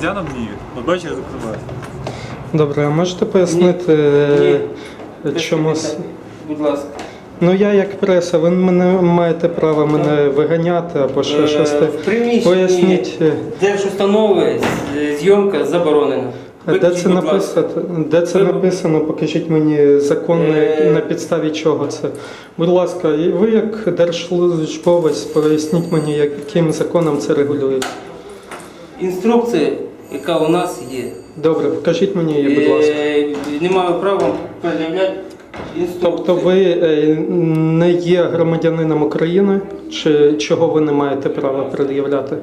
громадянам ні. От бачите, закриваю. Добре, а можете пояснити, е, чому. с- Будь ласка. Ну я як преса, ви мене маєте право мене виганяти або ще щось. Е, те. В приміщенні Поясніть, е, держустанови з- зйомка заборонена. де Виключіть, це будь ласка. написано? Де це Ви- написано? Покажіть мені закон, на- Е. на підставі чого це. Будь ласка, і ви як держслужбовець, поясніть мені, яким законом це регулюється. Інструкція, яка у нас є. Добре, покажіть мені її, будь ласка. Е, Не маю права пред'являти інструкцію. Тобто ви е, не є громадянином України, чи чого ви не маєте права пред'являти?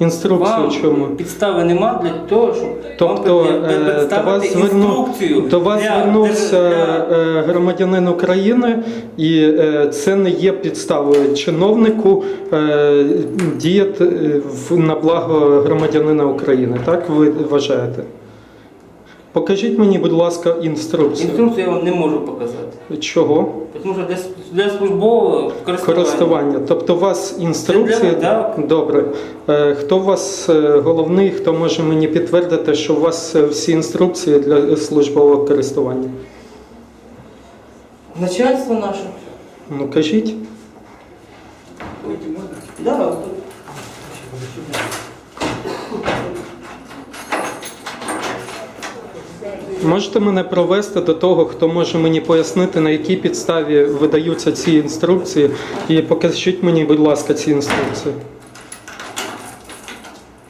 Інструкцію Вам чому? підстави нема для того, щоб Тобто вам е, до вас зверну, інструкцію. до вас звернувся для- е, громадянин України, і е, це не є підставою чиновнику діяти на благо громадянина України. Так ви вважаєте? Покажіть мені, будь ласка, інструкцію. Інструкцію я вам не можу показати. Чого? Тому що для, для службового користування. Користування. Тобто у вас інструкція. Це для- так. Добре. Е, Хто у вас е, головний, хто може мені підтвердити, що у вас е, всі інструкції для службового користування? Начальство наше. Ну кажіть. Да. Можете мене провести до того, хто може мені пояснити, на якій підставі видаються ці інструкції, і покажіть мені, будь ласка, ці інструкції.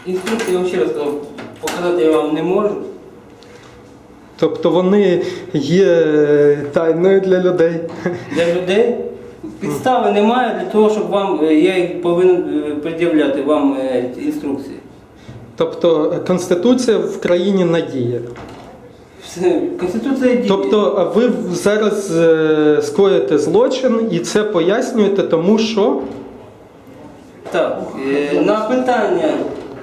Інструкцію я вам ще раз кажу, показати я вам не можу. Тобто вони є е, тайною для людей. Для людей підстави немає для того, щоб вам е, я їх повинен е, пред'являти вам інструкції. Тобто Конституція в країні надіє. Конституція діє. Тобто ви зараз е, скоїте злочин і це пояснюєте, тому що так, е, на питання,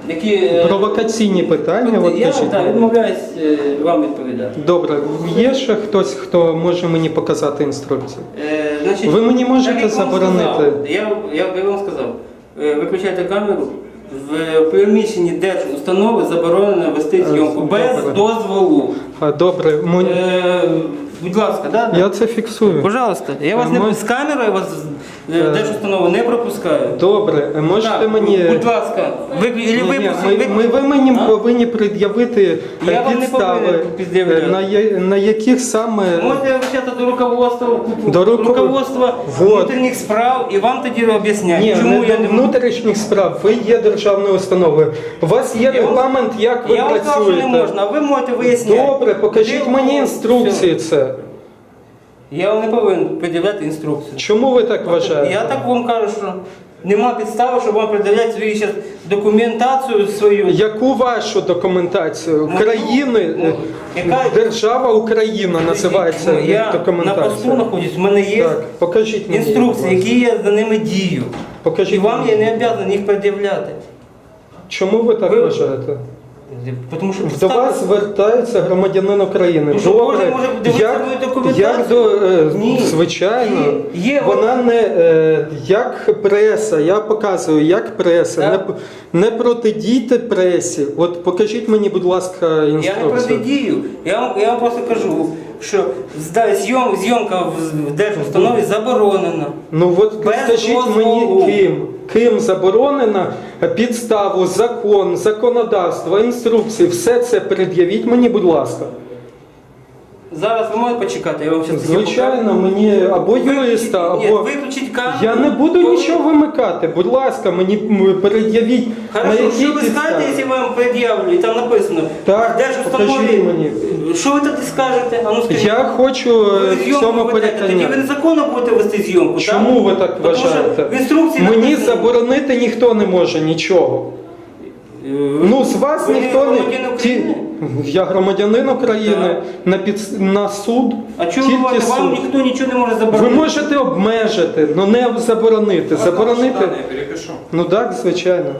які е, провокаційні питання. От я кажіть. так, відмовляюсь е, вам відповідати. Добре, є ще хтось, хто може мені показати інструкцію? Е, значить, Ви мені можете так, як вам заборонити? сказав, Я, я, я вам сказав, е, виключайте камеру. В приміщенні держустанови заборонено вести зйомку без Е, добре. дозволу. А, Добре, Е, будь ласка, да? я це фіксую. Пожалуйста, я вас не ми- з камерою вас Е, е, держустанову не пропускаю. Добре, е, можете Так, мені. Будь ласка, ви, Ні, ні, ви, ми, ми, ви мені А? повинні пред'явити е, Я вам не підстави, повинен пред'являти. е, на, я- на яких саме Можете обращатися до руководства, До руко- руководства Вот. внутрішніх справ і вам тоді об'ясняють, Ні, чому не я до не можу. внутрішніх справ. Ви є державною установою. У вас є Я вам- регламент, як ви Я вам сказав, що працюєте. не можна, а ви можете виясняти. Добре, покажіть Де мені інструкції це. Я вам не повинен пред'являти інструкцію. Чому ви так вважаєте? Я так вам кажу, що нема підстави, щоб вам пред'являти свою щас документацію свою. Яку вашу документацію? Країни, ну, яка- держава Україна називається Ну, я на посту документація. знаходжусь, у мене є Так, покажіть мені. інструкції, будь ласка. які я за ними дію. Покажіть І вам мені. я не обов'язаний їх пред'являти. Чому ви так Ви- вважаєте? Тому що До підстави- вас звертається громадянин України. Ну, кожен може дивитися як, мою документацію? як до е, Ні. звичайно, Є- є вона не е, як преса. Я показую, як преса. Так. Не, п- не протидійте пресі. От покажіть мені, будь ласка, Я не інструкцію. протидію. Я вам, я вам просто кажу, що зда- зйом, зйомка в, в держустанові заборонена. Ну от Без скажіть дозволу. мені, ким? Ким заборонена підставу, закон, законодавство, інструкції, все це пред'явіть мені, будь ласка. Зараз ви можете почекати, я вам зараз Звичайно, мені або юриста, Ні, або виключіть камеру. я не буду нічого вимикати. Будь ласка, мені м, пред'явіть на Хорошо, якій що ви скажете, підставі. якщо вам пред'явлю, і там написано, Так, держустанові, покажіть мені. що ви тоді скажете? А ну скажіть. Я хочу е, в зйомку цьому ведете, Тоді ви незаконно будете вести зйомку, Чому ви так Тому що вважаєте? В інструкції Мені написано- заборонити ніхто не може нічого. Е, Ну, з вас ви не ніхто не. громадянин Ті... України? Я громадянин України на, під... на суд. А чому тільки вам, суд. вам ніхто нічого не може заборонити? Ви можете обмежити, але не заборонити. Заборонити. Я перепишу. Ну так, звичайно.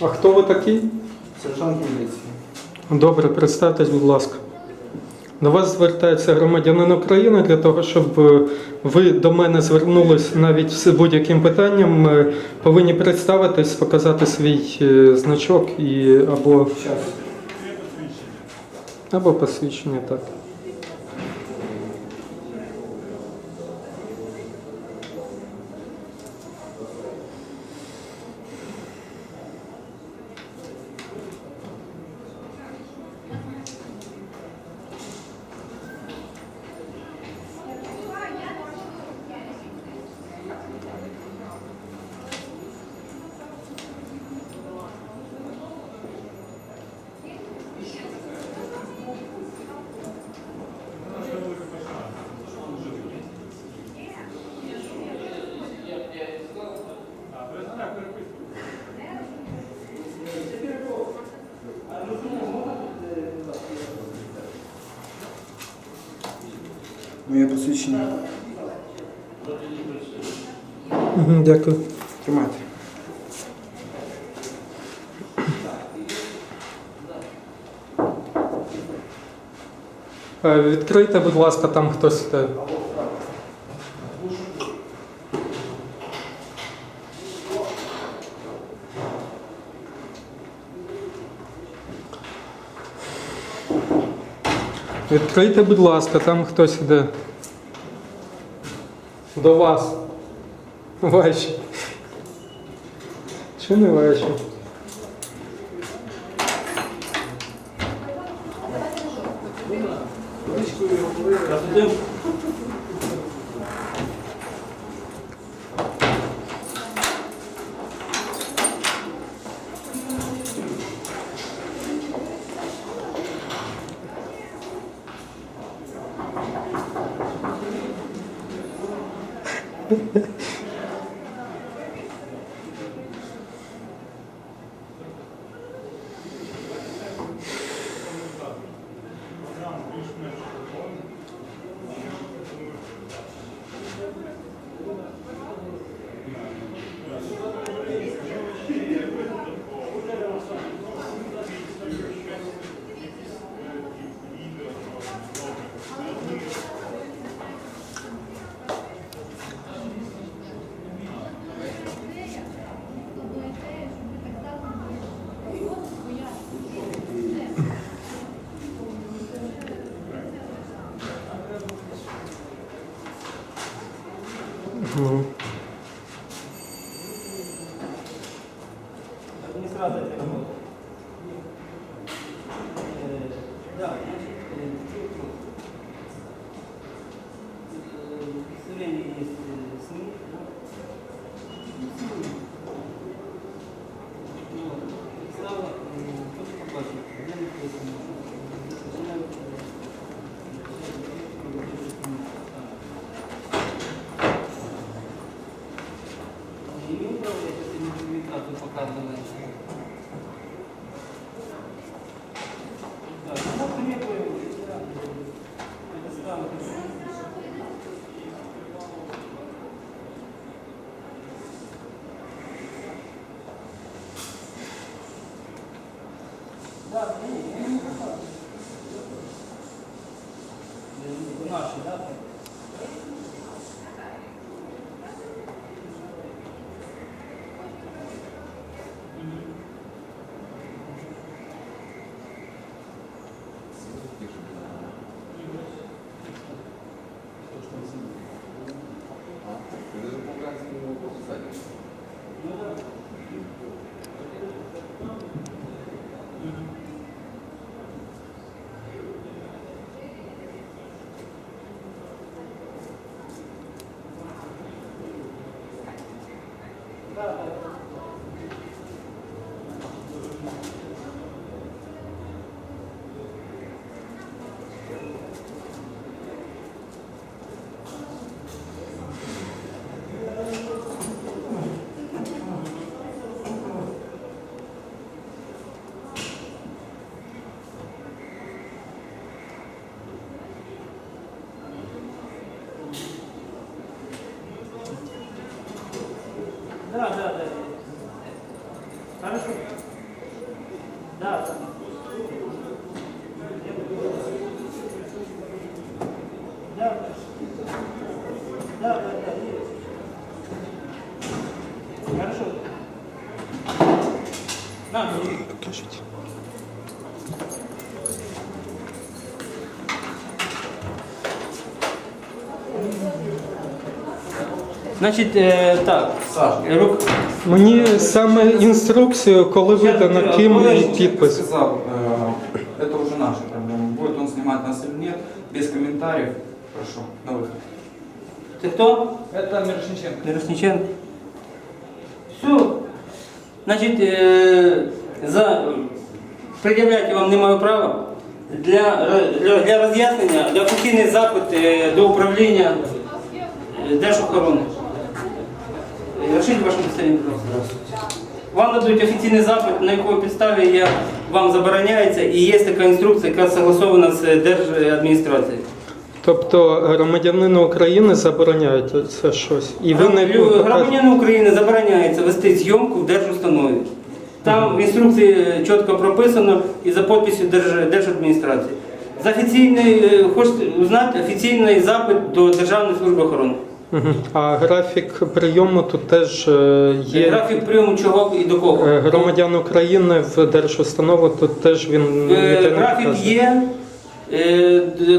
А хто ви такий? Сержант міліції. Добре, представтесь, будь ласка. До вас звертається громадянин України для того, щоб е, ви до мене звернулись навіть з будь-яким питанням. Ми повинні представитись, показати свій е, значок і або, Щас. або посвідчення. Так. Моє посвідчення. Дякую. Тримайте. Е, Відкрийте, будь ласка, там хтось. Відкрийте, будь ласка, там хтось іде. До вас. Ваші. Чи не ваші? ください。も。すでにです。Да, да, да, есть. Хорошо. Да, Покажите. Значить, е, так. Е, рук... Мені саме інструкцію, коли видано ким і підпис. сказав, Це хто? Это Мирошниченко. Мирошниченко. Все. Значить, е, за... пред'являти вам не маю права. Для, для, для роз'яснення, для офіційний запит до управління Держохорони. Розширіть ваше представлення, будь. Вам дадуть офіційний запит, на якій підставі я, вам забороняється, і є така інструкція, яка согласована з Держадміністрацією. Тобто громадянину України забороняють це щось. І ви не Громадянину України забороняється вести зйомку в держустанові. Там в інструкції чітко прописано і за підписю Держ- Держадміністрації. За офіційний, е, хочете узнати офіційний запит до Державної служби охорони. Мгм. А графік прийому тут теж е, є. Графік прийому чого і до кого. Е, Громадян України в держустанову тут теж він Е, ніде не Графік є. е, д-